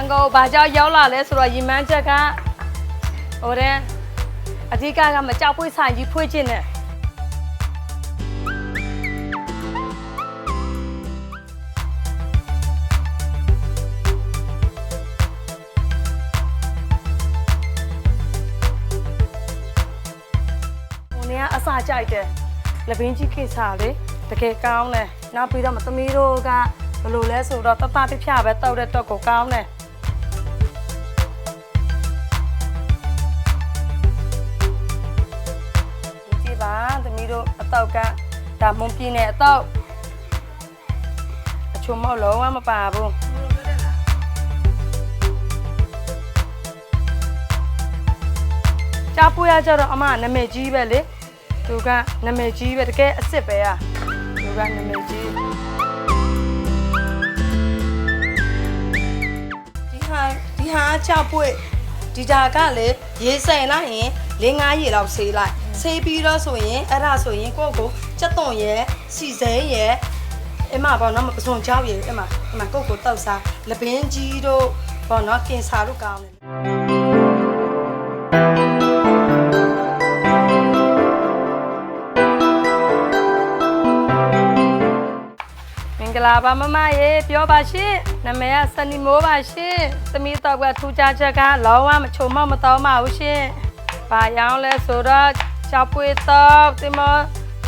န်ကုန်ဘာကြောင့်ရောက်လာလဲဆိုတော့ရီမန်းချက်ကဟိုတဲ့အဓိကကမကြောက်ပွေးဆိုင်ကြီးဖွေးခြင်းနဲ့ဟိုနေကအစာကြိုက်တယ်လပင်းကြီးကိစ္စလေတကယ်ကောင်းတယ်နောက်ပြီးတော့မသမီးတို့ကဘယ်လိုလဲဆိုတော့တတပြပြပဲတောက်တဲ့တော့ကိုကောင်းတယ် တို့အတောက်ကဒါမွန်ပြင်းတဲ့အတောက်အချုံမောက်လုံးဝမပါဘူးကြားပွေးရကြတော့အမနာမည်ကြီးပဲလေသူကနာမည်ကြီးပဲတကယ်အစ်စ်ပဲอ่ะသူကနာမည်ကြီးဒီဟာဒီဟာချပွေးဒီဒါကလေရေးစိန်လိုက်ရင်၄၅ရေလောက်ဆေးလိုက် ဆေးပြီးတော့ဆိုရင်အဲ့ဒါဆိုရင်ကိုယ့်ကိုစက်သွန်ရဲ့စီစိန်ရဲ့အမဘောနော်မပစုံချောက်ရေအမအမကိုယ့်ကိုတောက်စားလပင်းကြီးတို့ဘောနော်ကင်ဆာတို့ကောင်းတယ်မင်္ဂလာပါမမရေပြောပါရှင်နာမည်ကစနီမိုးပါရှင်သမီးတော့ကထူးခြားချက်ကလောဝမချုံမမတော်ပါဘူးရှင်ဘာရောင်းလဲဆိုတော့ ချက်ပွေတော့တင်မ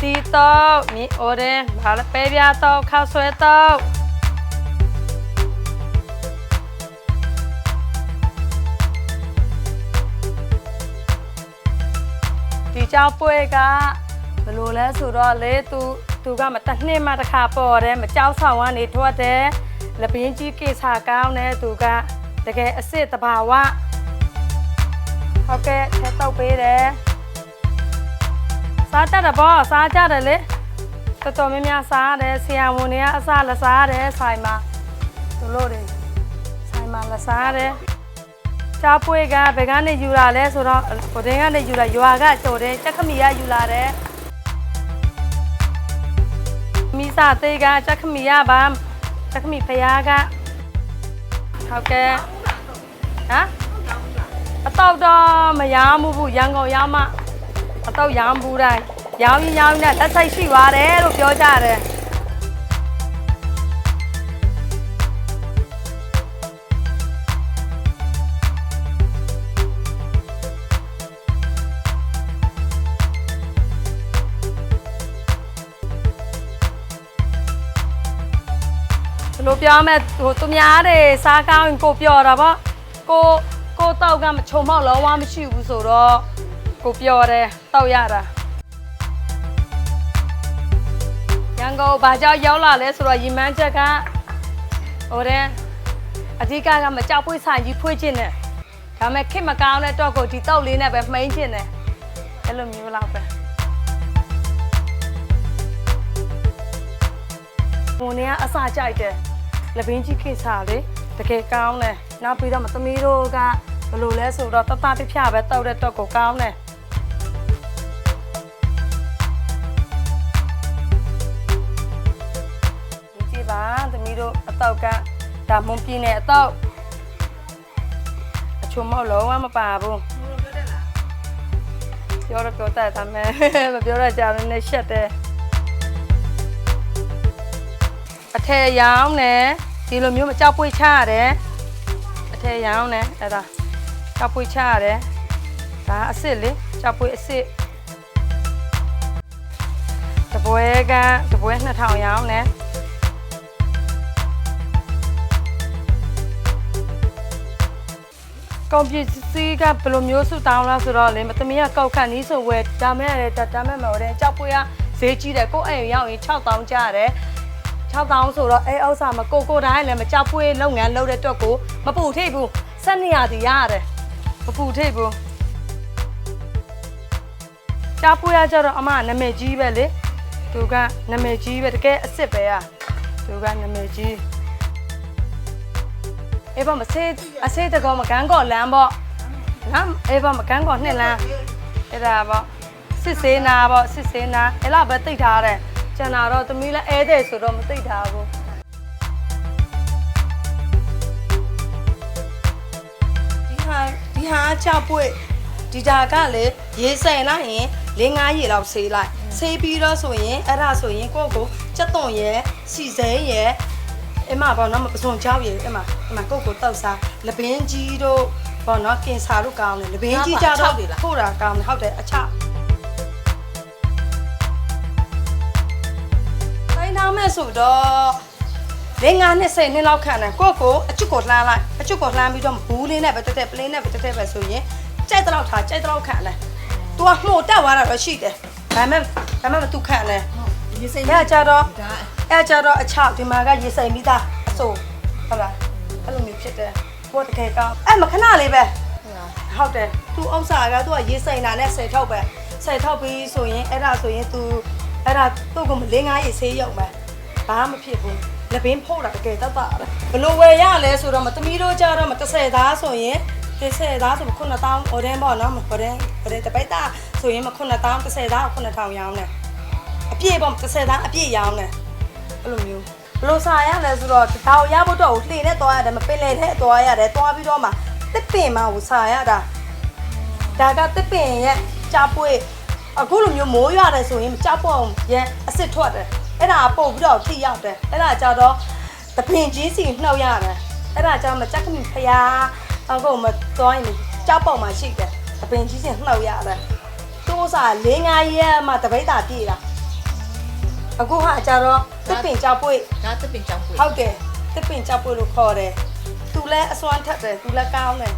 တီတော့မြေအိုရဲဘာလဲပဲပြတော့ခောက်ဆွဲတော့ဒီကြောက်ပွေကဘယ်လိုလဲဆိုတော့လေသူသူကမတစ်နှစ်မှတစ်ခါပေါ်တယ်မကြောက်ဆောင်ကနေထွက်တယ်လပင်းကြီးကိစ္စကောင်းတယ်သူကတကယ်အစ်စ်တဘာဝဟုတ်ကဲ့ထဲတောက်ပေးတယ် စားတတ်တယ်ပေါ့စားကြတယ်လေတော်တော်များများစားတယ်ဆရာဝန်တွေကအစားလက်စားတယ်ဆိုင်မှာသူတို့တွေဆိုင်မှာလက်စားတယ်ချားပွေးကဘယ်ကနေယူလာလဲဆိုတော့ဟိုတင်းကနေယူလာရွာကကြော်တယ်ချက်ခမီကယူလာတယ်မိစားသေးကချက်ခမီရပါချက်ခမီဖယားကဟုတ်ကဲ့ဟမ်အတော့တော့မရောင်းဘူးဘူးရန်ကုန်ရောက်မှ အတော့ရောင်းဘူးတိုင်းရောင်းရင်ရောင်းရင်လက်ဆိုင်ရှိပါတယ်လို့ပြောကြတယ်ဘယ်လိုပြောမလဲဟိုသူများတွေစားကောင်းရင်ကိုပြောတာပေါ့ကိုကိုတောက်ကမချုံမောက်လုံးဝမရှိဘူးဆိုတော့ ကိုပြောတယ်တောက်ရတာရန်ကုန်ဘာကြောင့်ရောက်လာလဲဆိုတော့ရီမန်းချက်ကဟိုတဲ့အဓိကကမကြောက်ပွေးဆိုင်ကြီးဖွေးခြင်းနဲ့ဒါပေမဲ့ခစ်မကောင်းတဲ့တော့ကိုဒီတောက်လေးနဲ့ပဲမှိန်းခြင်းနဲ့အဲ့လိုမျိုးလောက်ပဲဘုံနေကအစာကြိုက်တယ်လပင်းကြီးကိစ္စလေတကယ်ကောင်းတယ်နောက်ပြီးတော့မသမီးတို့ကဘယ်လိုလဲဆိုတော့တတပြပြပဲတောက်တဲ့တော့ကိုကောင်းတယ် တို့အတောက်ကဒါမွန်ပြင်းနဲ့အတောက်အချုံမောက်လုံးဝမပါဘူးပြောတော့ပြောတတ်ဒါပေမဲ့မပြောတော့ကြာနေရှက်တယ်အထည်ရောင်းတယ်ဒီလိုမျိုးမကြောက်ပွေးချရတယ်အထည်ရောင်းတယ်အဲ့ဒါကြောက်ပွေးချရတယ်ဒါအစ်စ်လေကြောက်ပွေးအစ်စ်တပွဲကတပွဲ2000ရောင်းတ ကွန်ပျူတာကဘယ်လိုမျိုးစုတောင်းလားဆိုတော့လေမသမီးကကောက်ခန့်နီးဆိုဝယ်ဒါမဲ့လည်းဒါမဲ့မဟုတ်တယ်ကြောက်ပွေးကဈေးကြီးတယ်ကိုယ့်အိမ်ရောက်ရင်6000ကျရတယ်6000ဆိုတော့အဲဥစ္စာမကိုကိုတိုင်းလည်းမကြောက်ပွေးလုပ်ငန်းလုပ်တဲ့အတွက်ကိုမပူထိပ်ဘူးဆက်နေရသည်ရတယ်မပူထိပ်ဘူးကြောက်ပွေးရကြတော့အမနာမည်ကြီးပဲလေသူကနာမည်ကြီးပဲတကယ်အစ်စ်ပဲอ่ะသူကနာမည်ကြီး အေးပါမဆေးအဆေးတကောမကန်းကောလမ်းပေါ့နော်အေးပါမကန်းကောနှစ်လမ်းအဲ့ဒါပေါ့စစ်စေးနာပေါ့စစ်စေးနာအဲ့လောက်ပဲတိတ်ထားတယ်ကျန်တာတော့သမီးလည်းအဲတဲ့ဆိုတော့မသိထားဘူးဟာကြောက်ပွေဒီဒါကလည်းရေစင်လိုက်ရင်၄၅ရေလောက်ဆေးလိုက်ဆေးပြီးတော့ဆိုရင်အဲ့ဒါဆိုရင်ကိုယ့်ကိုစက်သွန်ရဲစီစဲရဲ အမပေါ့နော်မပစုံချောက်ရဲအမအမကိုယ့်ကိုတောက်စားလပင်းကြီးတို့ပေါ့နော်ကင်ဆာတို့ကောင်းတယ်လပင်းကြီးကြတော့ဖို့တာကောင်းတယ်ဟုတ်တယ်အချတိုင်းသားမဲ့ဆိုတော့လင်းငါနှစ်စိနှစ်လောက်ခံတယ်ကိုယ့်ကိုအချွတ်ကိုလှမ်းလိုက်အချွတ်ကိုလှမ်းပြီးတော့ဘူးလေးနဲ့ပဲတက်တက်ပလင်းနဲ့ပဲတက်တက်ပဲဆိုရင်ကြိုက်တော့ထားကြိုက်တော့ခံတယ် तू ကမှုတ်တက်သွားတာတော့ရှိတယ်ဒါပေမဲ့ဒါပေမဲ့ तू ခံတယ် ရေစိမ်အဲ့ဒါကြတော့အဲ့ဒါကြတော့အချောက်ဒီမှာကရေစိမ်ပြီးသားအဆိုးဟုတ်လားအဲ့လိုမျိုးဖြစ်တယ်ဟိုတကယ်ကောင်းအဲ့မခဏလေးပဲဟုတ်တယ်သူဥစ္စာကသူကရေစိမ်တာနဲ့ဆယ်ထောက်ပဲဆယ်ထောက်ပြီးဆိုရင်အဲ့ဒါဆိုရင် तू အဲ့ဒါသူ့ကိုမလေးငါးရေဆေးရုံပဲဘာမှမဖြစ်ဘူးလပင်းဖို့တာတကယ်တတ်တာဘလို့ဝယ်ရလဲဆိုတော့မသမီးတို့ကြတော့မ30သားဆိုရင်30သားဆို9000 order ပေါ့နော် order order တပိတ်တာဆိုရင်မ9000 30သား9000ရောင်းတယ် ပြည့်ပေါ့30သားအပြည့်ရောင်းတယ်အဲ့လိုမျိုးဘလို့စာရလဲဆိုတော့ဒါကိုရဖို့တော့လှေနဲ့သွားရတယ်မပင်လေနဲ့သွားရတယ်သွားပြီးတော့မှတစ်ပင်မှကိုစာရတာဒါကတစ်ပင်ရဲ့ကြားပွေးအခုလိုမျိုးမိုးရတယ်ဆိုရင်ကြားပွေးရဲ့အစ်စ်ထွက်တယ်အဲ့ဒါပုတ်ပြီးတော့ထိရောက်တယ်အဲ့ဒါကြတော့တပင်ကြီးစီနှောက်ရတယ်အဲ့ဒါကြတော့မကြက်ကမိဖျားအခုမသွားရင်ကြားပေါက်မှရှိတယ်တပင်ကြီးစီနှောက်ရတယ်သူ့စာ၄၅ရက်မှတပိတ်တာပြည့်တာ အခုဟာကြတော့တစ်ပင်ကြားပွေးဒါသပင်ကြောင့်ပွေ ဟုတ်တယ်တစ်ပင်ကြောက်ပွေလို့ခေါ်တယ်သူလည်းအစွမ်းထက်တယ်သူလည်းကောင်းတယ်